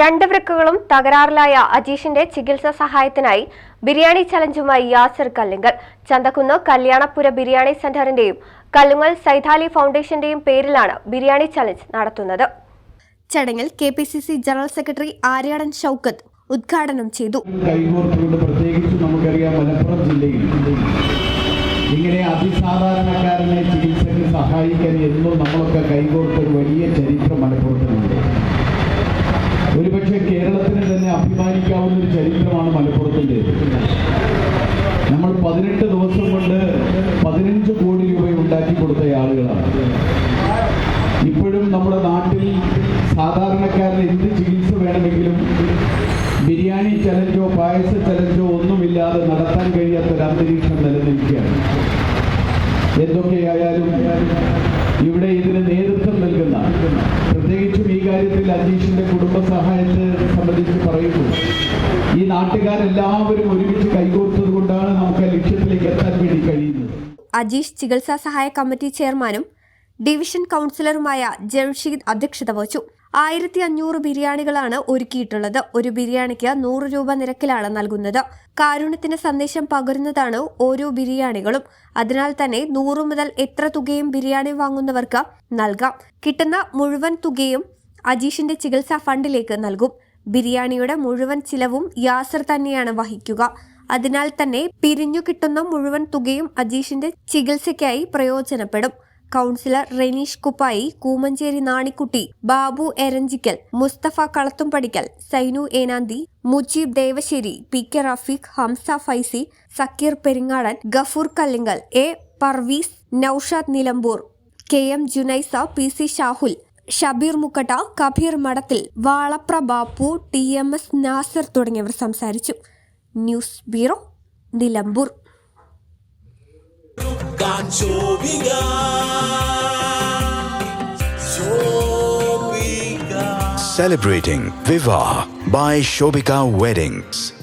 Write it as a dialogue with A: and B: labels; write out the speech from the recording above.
A: രണ്ട് വൃക്കുകളും തകരാറിലായ അജീഷിന്റെ ചികിത്സാ സഹായത്തിനായി ബിരിയാണി ചലഞ്ചുമായി യാസർ കല്ലിങ്കൽ. ചന്തക്കുന്ന് കല്യാണപുര ബിരിയാണി സെന്ററിന്റെയും കല്ലുങ്ങൽ സൈതാലി ഫൗണ്ടേഷന്റെയും പേരിലാണ് ബിരിയാണി ചലഞ്ച് നടത്തുന്നത്. ചടങ്ങിൽ K P C C general secretary Aryadan Shoukath ഉദ്ഘാടനം ചെയ്തു.
B: പ്രത്യേകിച്ച് നമുക്കറിയാം മലപ്പുറം ജില്ലയിൽ ഇങ്ങനെ അതിസാധാരണക്കാരനെ ചികിത്സയ്ക്ക് സഹായിക്കാൻ എന്നും നമ്മളൊക്കെ കൈകോർത്ത ഒരു വലിയ ചരിത്രം മലപ്പുറത്തിനുണ്ട്. ഒരുപക്ഷെ കേരളത്തിന് തന്നെ അഭിമാനിക്കാവുന്ന ഒരു ചരിത്രമാണ് മലപ്പുറത്തിന്റെ. നമ്മൾ പതിനെട്ട് ദിവസം കൊണ്ട് പതിനഞ്ച് കോടി രൂപ ഉണ്ടാക്കി കൊടുത്ത ആളുകളാണ്. ഇപ്പോഴും നമ്മുടെ നാട്ടിൽ സാധാരണക്കാരന് എന്ത് ചികിത്സ വേണമെങ്കിലും ബിരിയാണി ചലഞ്ചോ പായസ ചലഞ്ചോ ഒന്നുമില്ലാതെ നടത്താൻ കഴിയാത്ത ഒരു അന്തരീക്ഷം നിലനിൽക്കുകയാണ്. എന്തൊക്കെയായാലും ഇവിടെ ഇതിന് നേതൃത്വം നൽകുന്ന പ്രത്യേകിച്ചും ഈ കാര്യത്തിൽ അജീഷിന്റെ കുടുംബ സഹായത്തെ സംബന്ധിച്ച് പറയുന്നു. ഈ നാട്ടുകാരെല്ലാവരും ഒരുമിച്ച് കൈകോർത്തത് കൊണ്ടാണ് നമുക്ക് ലക്ഷ്യത്തിലേക്ക് എത്താൻ വേണ്ടി കഴിയുന്നത്.
A: അജീഷ് ചികിത്സാ സഹായ കമ്മിറ്റി ചെയർമാനും ഡിവിഷൻ കൗൺസിലറുമായ ജംഷീദ് അധ്യക്ഷത വഹിച്ചു. ആയിരത്തി അഞ്ഞൂറ് ബിരിയാണികളാണ് ഒരുക്കിയിട്ടുള്ളത്. ഒരു ബിരിയാണിക്ക് നൂറ് രൂപ നിരക്കിലാണ് നൽകുന്നത്. കാരുണ്യത്തിന്റെ സന്ദേശം പകരുന്നതാണ് ഓരോ ബിരിയാണികളും. അതിനാൽ തന്നെ നൂറ് മുതൽ എത്ര തുകയും ബിരിയാണി വാങ്ങുന്നവർക്ക് നൽകാം. കിട്ടുന്ന മുഴുവൻ തുകയും അജീഷിന്റെ ചികിത്സാ ഫണ്ടിലേക്ക് നൽകും. ബിരിയാണിയുടെ മുഴുവൻ ചിലവും യാസർ തന്നെയാണ് വഹിക്കുക. അതിനാൽ തന്നെ പിരിഞ്ഞു കിട്ടുന്ന മുഴുവൻ തുകയും അജീഷിന്റെ ചികിത്സയ്ക്കായി പ്രയോജനപ്പെടും. Councillor Reneesh Kuppayi Koomancheri Nanikutty Babu Eranhikkal Musthafa Kalathumpadikkal Sainu Enanthi Mujeeb Devassery P K Rafeeq Hamza Faizi Sakkeer Peringadan Gafoor Kallingal A Parvees Noushad Nilambur K M Junaisa P C Shahul Shabeer Mukkatta Kabeer Madathil Valapra Bappu T M S Nasar തുടങ്ങിയവർ സംസാരിച്ചു news bureau Nilambur
C: Celebrating Viva by Shobika Weddings.